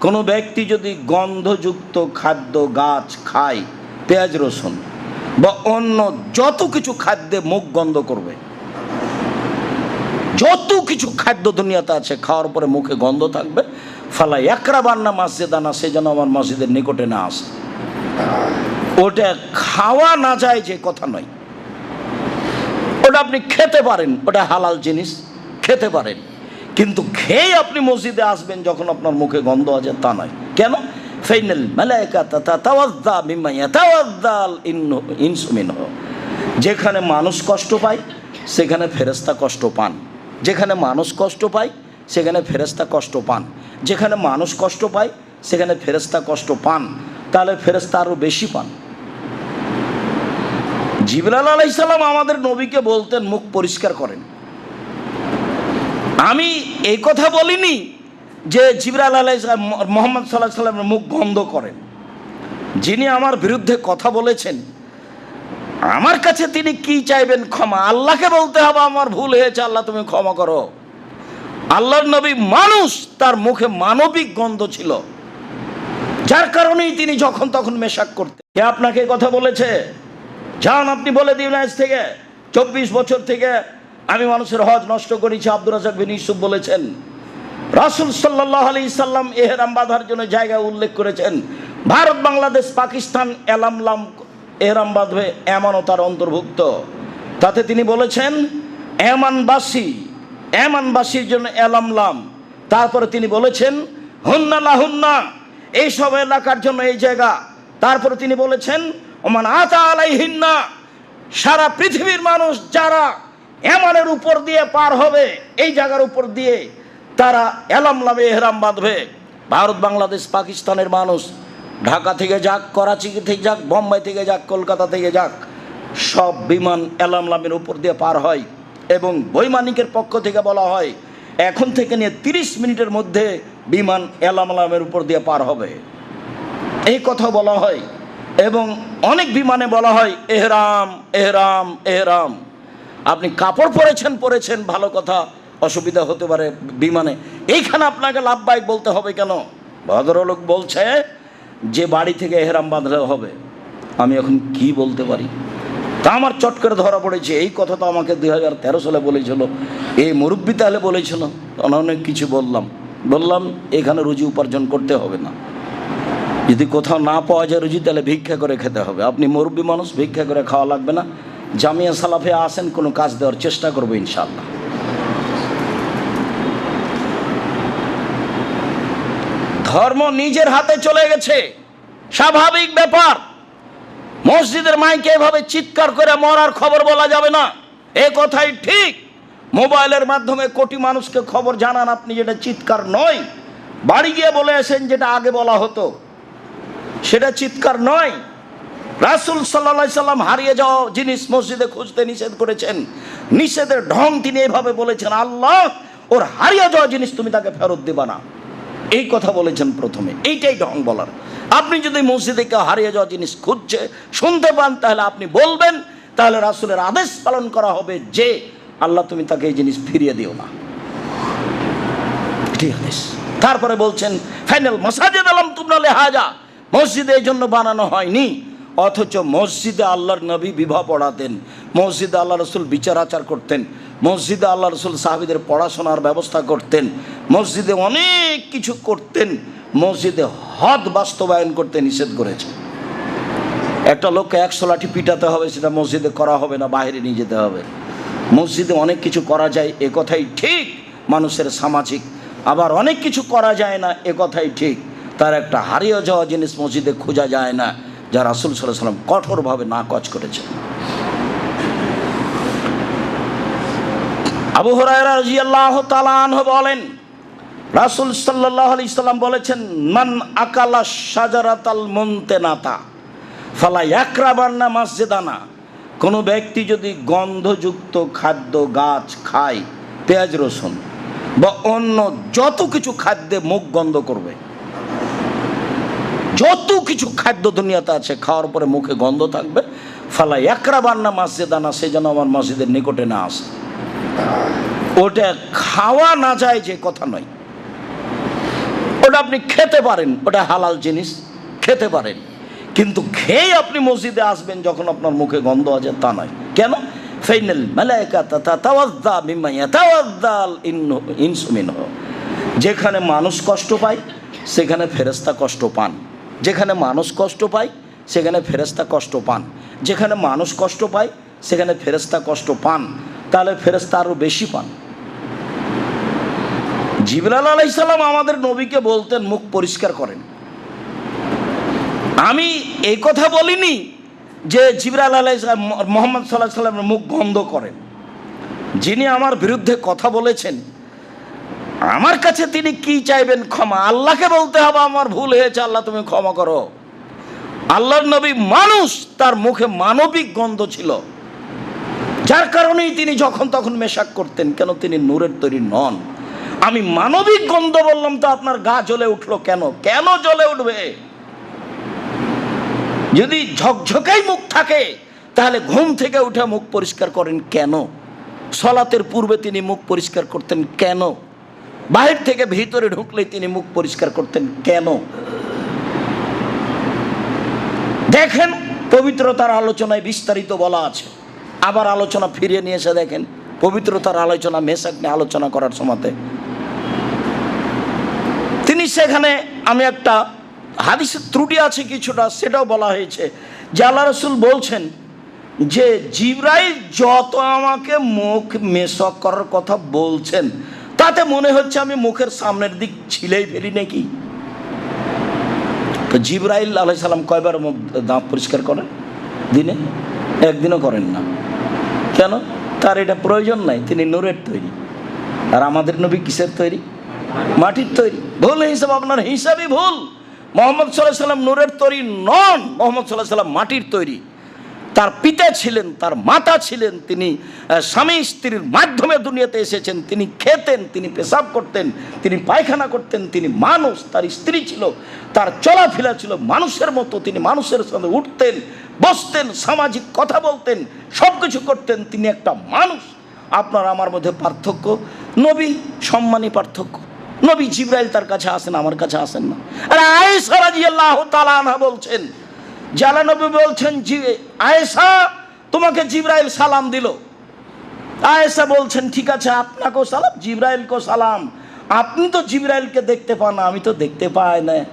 কোনো ব্যক্তি যদি গন্ধযুক্ত খাদ্য, গাছ খায়, পেঁয়াজ, রসুন বা অন্য যত কিছু খাদ্যে মুখ গন্ধ করবে, যত কিছু খাদ্য দুনিয়াতে আছে, খাওয়ার পরে মুখে গন্ধ থাকবে, ফালা একরা বান্না মসজিদ আনা সে যেন আমার মসজিদের নিকটে না আসে। ওটা খাওয়া না যায় যে কথা নয়। ওটা আপনি খেতে পারেন, ওটা হালাল জিনিস, খেতে পারেন। কিন্তু খেয়ে আপনি মসজিদে আসবেন যখন আপনার মুখে গন্ধ আছে তা নয়। কেন? ফাইনাল মালাইকা তাতা তাওয়াজ্জা মিম্মা ইয়াতাওয়াজ্জাল ইন্নু ইনসু মিনহু। যেখানে মানুষ কষ্ট পায়, সেখানে ফেরেশতা কষ্ট পান। যেখানে মানুষ কষ্ট পায়, সেখানে ফেরেশতা কষ্ট পান। যেখানে মানুষ কষ্ট পায়, সেখানে ফেরেশতা কষ্ট পান। তাহলে ফেরেশতা আরও বেশি পান। জিবরাল আলাইসাল্লাম আমাদের নবীকে বলতেন, মুখ পরিষ্কার করেন। আমি এই কথা বলিনি যে জিবরাল আলাই মোহাম্মদ সাল্লাহ সাল্লামের মুখ বন্ধ করেন। যিনি আমার বিরুদ্ধে কথা বলেছেন, আমার কাছে তিনি কি চাইবেন ক্ষমা? আল্লাহকে বলতে হবে, আমার ভুল হয়েছে, আল্লাহ তুমি ক্ষমা করো। আল্লাহর নবী মানুষ, তার মুখে মানবিক গন্ধ ছিল। যার কারণেই তিনি যখন তখন মেশাক করতেন। কে আপনাকে কথা বলেছে? যান, আপনি বলে দিন আজ থেকে, চব্বিশ বছর থেকে আমি মানুষের হজ নষ্ট করেছি, আব্দুর রাজাক বিন ইউসুফ বলেছেন। রাসুল সাল্লাহ আলি সাল্লাম এহরাম বাঁধার জন্য জায়গা উল্লেখ করেছেন। ভারত, বাংলাদেশ, পাকিস্তান এলামলাম এহরাম বাঁধবে এমনও তার অন্তর্ভুক্ত। তাতে তিনি বলেছেন, এমানবাসী, এমানবাসীর জন্য এলামলাম তারপরে তিনি বলেছেন, হুন্না লাহুন্না এইসব এলাকার জন্য এই জায়গা। তারপরে তিনি বলেছেন, ওমান আতা আলাইহিন্না, সারা পৃথিবীর মানুষ যারা এমানের উপর দিয়ে পার হবে, এই জায়গার উপর দিয়ে তারা এলামলামে এহরাম বাঁধবে। ভারত, বাংলাদেশ, পাকিস্তানের মানুষ ঢাকা থেকে যাক, করাচি থেকে যাক, বোম্বাই থেকে যাক, কলকাতা থেকে যাক, সব বিমান এলামলামের উপর দিয়ে পার হয় এবং বৈমানিকের পক্ষ থেকে বলা হয়, এখন থেকে নিয়ে তিরিশ মিনিটের মধ্যে বিমান এলামলামের উপর দিয়ে পার হবে। এই কথা বলা হয় এবং অনেক বিমানে বলা হয়, এহরাম এহরাম এহরাম। আপনি কাপড় পরেছেন পরেছেন, ভালো কথা, অসুবিধা হতে পারে বিমানে। এইখানে আপনাকে লাভবাহিক বলতে হবে কেন? ভদ্রলোক বলছে যে বাড়ি থেকে এহেরাম বাঁধলে হবে। আমি এখন কি বলতে পারি? তা আমার চট করে ধরা পড়েছে। এই কথা তো আমাকে দুই হাজার তেরো সালে বলেছিল। এই মুরব্বী তাহলে বলেছিল। অনেক কিছু বললাম। বললাম, এখানে রুজি উপার্জন করতে হবে না। যদি কোথাও না পাওয়া যায় রুজি, তাহলে ভিক্ষা করে খেতে হবে। আপনি মুরব্বী মানুষ, ভিক্ষা করে খাওয়া লাগবে না। জামিয়া সালাফে আসেন, কোনো কাজ দেওয়ার চেষ্টা করব ইনশাল্লাহ ধর্ম নিজের হাতে চলে গেছে। স্বাভাবিক ব্যাপার। মসজিদের মাইকে এভাবে চিৎকার করে মরার খবর বলা যাবে না। এ কথাই ঠিক। মোবাইলের মাধ্যমে কোটি মানুষকে খবর জানান আপনি যেটা চিৎকার নয়। বাড়ি গিয়ে বলে আসেন যেটা আগে বলা হতো। সেটা চিৎকার নয়। রাসুল সাল্লা সাল্লাম হারিয়ে যাওয়া জিনিস মসজিদে খুঁজতে নিষেধ করেছেন। নিষেধের ঢং তিনি এভাবে বলেছেন, আল্লাহ, ওর হারিয়ে যাওয়া জিনিস তুমি তাকে ফেরত দেবা না। এই কথা বলেছেন প্রথমে। এইটাই ঢং বলার। আপনি যদি মসজিদে কেউ হারিয়ে যাওয়া জিনিস খুঁজছে, শুনতে পান, তাহলে আপনি বলবেন, তাহলে রাসুলের আদেশ পালন করা হবে যে, আল্লাহ, তুমি তাকে এই জিনিস ফিরিয়ে দিও না। তারপরে বলছেন, ফাইনাল মসাজিদ আলম তুমরা লেহাজা মসজিদে এই জন্য বানানো হয়নি। অথচ মসজিদে আল্লাহর নবী বিবাহ পড়াতেন, মসজিদে আল্লাহ রসুল বিচার আচার করতেন, মসজিদে আল্লাহ রসুল সাহাবিদের পড়াশোনার ব্যবস্থা করতেন, মসজিদে অনেক কিছু করতেন, মসজিদে হদ বাস্তবায়ন করতে নিষেধ করেছে একটা লোককে একশো লাঠি পিটাতে হবে, সেটা মসজিদে করা হবে না, বাইরে নিয়ে যেতে হবে। মসজিদে অনেক কিছু করা যায়, এ কথাই ঠিক, মানুষের সামাজিক। আবার অনেক কিছু করা যায় না, এ কথাই ঠিক। তার একটা হারিয়ে যাওয়া জিনিস মসজিদে খোঁজা যায় না। যা রাসুল সাল্লাহ সাল্লাম কঠোরভাবে নাকচ করেছে আবু হরাইরা তালান বলেন, রাসুল সাল্লাহ আলি সাল্লাম বলেছেন, মান আকালা সাজারাতাল মন্তেনাতা, ফালা একরাবান্না মসজিদানা। কোনো ব্যক্তি যদি গন্ধযুক্ত খাদ্য গাছ খায়, পেঁয়াজ রসুন বা অন্য যত কিছু খাদ্যে মুখ গন্ধ করবে যত কিছু খাদ্য দুনিয়াতে আছে, খাওয়ার পরে মুখে গন্ধ থাকবে। ফালা একরা বান্না মসজিদানা সে যেন আমার মসজিদের নিকটে না আসে। ওটা খাওয়া না যায় যে কথা নয়। ওটা আপনি খেতে পারেন, ওটা হালাল জিনিস, খেতে পারেন। কিন্তু খেয়ে আপনি মসজিদে আসবেন যখন আপনার মুখে গন্ধ আছে, তা নয়। কেন? ফাইনাল মালাইকা তাতা তাওয়াজ্জা মিম্মা ইয়াতাওয়াজ্জাল ইন্নু ইনসু যেখানে মানুষ কষ্ট পায়, সেখানে ফেরেস্তা কষ্ট পান। যেখানে মানুষ কষ্ট পায়, সেখানে ফেরেস্তা কষ্ট পান। যেখানে মানুষ কষ্ট পায়, সেখানে ফেরেস্তা কষ্ট পান। তাহলে ফেরেস্তা আরও বেশি পান। জিবরাল আলাইসাল্লাম আমাদের নবীকে বলতেন, মুখ পরিষ্কার করেন। আমি এই কথা বলিনি যে জিবরাল আলাই মোহাম্মদ সাল্লাহ সাল্লামের মুখ বন্ধ করেন। যিনি আমার বিরুদ্ধে কথা বলেছেন আমার কাছে তিনি কি চাইবেন ক্ষমা? আল্লাহকে বলতে হবে, আমার ভুল হয়েছে, আল্লাহ তুমি ক্ষমা করো। আল্লাহর নবী মানুষ, তার মুখে মানবিক গন্ধ ছিল। যার কারণেই তিনি যখন তখন মেশাক করতেন, কেন তিনি নূরের তৈরি নন? আমি মানবিক গন্ধ বললাম, তো আপনার গা জ্বলে উঠল কেন? কেন জ্বলে উঠবে? যদি ঝকঝকাই মুখ থাকে, তাহলে ঘুম থেকে উঠে মুখ পরিষ্কার করেন কেন? সলাতের পূর্বে তিনি মুখ পরিষ্কার করতেন কেন? বাহির থেকে ভিতরে ঢুকলে তিনি মুখ পরিষ্কার করতেন, কেন? দেখেন, পবিত্রতার আলোচনায় বিস্তারিত বলা আছে। আবার আলোচনা ফিরিয়ে নিয়ে এসে দেখেন, পবিত্রতার আলোচনা, মেসাক নিয়ে আলোচনা করার সময়তে। তিনি সেখানে, আমি একটা হাদিসের ত্রুটি আছে কিছুটা, সেটাও বলা হয়েছে যে আল্লাহ রসুল বলছেন যে জিব্রাইল যত আমাকে মুখ মেশক করার কথা বলছেন তাতে মনে হচ্ছে আমি মুখের সামনের দিক ছিলেই ফেলি নাকি? তো জিব্রাইল আলাই সালাম কয়বার দাঁত পরিষ্কার করেন? দিনে? একদিনও করেন না। কেন? তার এটা প্রয়োজন নাই, তিনি নূরের তৈরি। আর আমাদের নবী কিসের তৈরি? মাটির তৈরি। ভুল হিসাব আপনার হিসাবই ভুল। মোহাম্মদ সাল্লাহ সাল্লাম নূরের তৈরি নন, মোহাম্মদ সাল্লাহ সাল্লাম মাটির তৈরি। তার পিতা ছিলেন, তার মাতা ছিলেন, তিনি স্বামী স্ত্রীর মাধ্যমে দুনিয়াতে এসেছেন, তিনি খেতেন, তিনি পেশাব করতেন, তিনি পায়খানা করতেন, তিনি মানুষ, তার স্ত্রী ছিল, তার চলাফেরা ছিল মানুষের মতো, তিনি মানুষের সঙ্গে উঠতেন, বসতেন, সামাজিক কথা বলতেন সব কিছু করতেন, তিনি একটা মানুষ। আপনার আমার মধ্যে পার্থক্য? নবী সম্মানী পার্থক্য। নবী জিব্রাইল তার কাছে আসেন, আমার কাছে আসেন না। আর আয়েশা রাদিয়াল্লাহু তাআলা আনহা বলছেন জালা নবী বলছেন, জি, আয়েশা তোমাকে জিব্রাইল সালাম দিল। আয়েশা বলছেন, ঠিক আছে, আপনাকেও সালাম, জিব্রাইলকেও সালাম। আপনি তো জিব্রাইলকে দেখতে পান আমি তো দেখতে পাই না।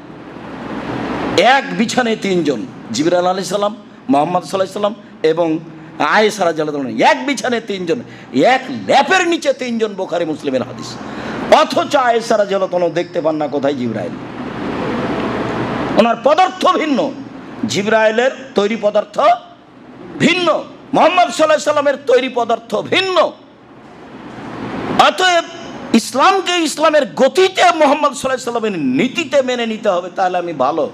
এক বিছানে তিনজন জিবরাল আলি সাল্লাম মোহাম্মদ সাল্লাহ সাল্লাম এবং আয়েসারা জালাদ এক বিছানায় তিনজন, এক ল্যাপের নিচে তিনজন বোখারি মুসলিমের হাদিস। অথচ আয়েসারা জালাতন দেখতে পান না কোথায় জিব্রাইল। ওনার পদার্থ ভিন্ন। জিব্রাইলের তৈরি পদার্থ ভিন্ন। মোহাম্মদ সাল্লাহ সাল্লামের তৈরি পদার্থ ভিন্ন। অতএব ইসলামকে ইসলামের গতিতে মোহাম্মদ সাল্লাহ সাল্লামের নীতিতে মেনে নিতে হবে, তাহলে আমি ভালো।